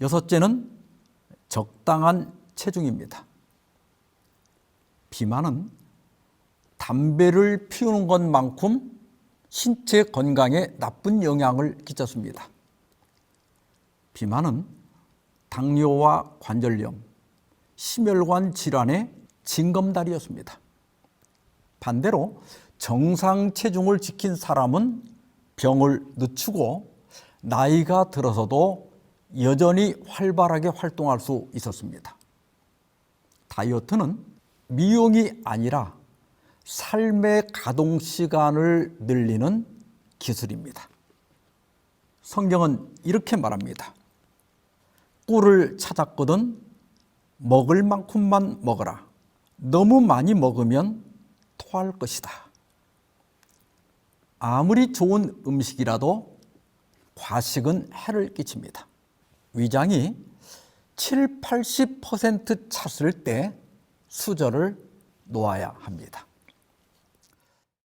여섯째는 적당한 체중입니다. 비만은 담배를 피우는 것만큼 신체 건강에 나쁜 영향을 끼쳤습니다. 비만은 당뇨와 관절염, 심혈관 질환의 징검다리였습니다. 반대로 정상 체중을 지킨 사람은 병을 늦추고 나이가 들어서도 여전히 활발하게 활동할 수 있었습니다. 다이어트는 미용이 아니라 삶의 가동 시간을 늘리는 기술입니다. 성경은 이렇게 말합니다. 꿀을 찾았거든 먹을 만큼만 먹어라. 너무 많이 먹으면 토할 것이다. 아무리 좋은 음식이라도 과식은 해를 끼칩니다. 위장이 7, 80% 찼을 때 수저를 놓아야 합니다.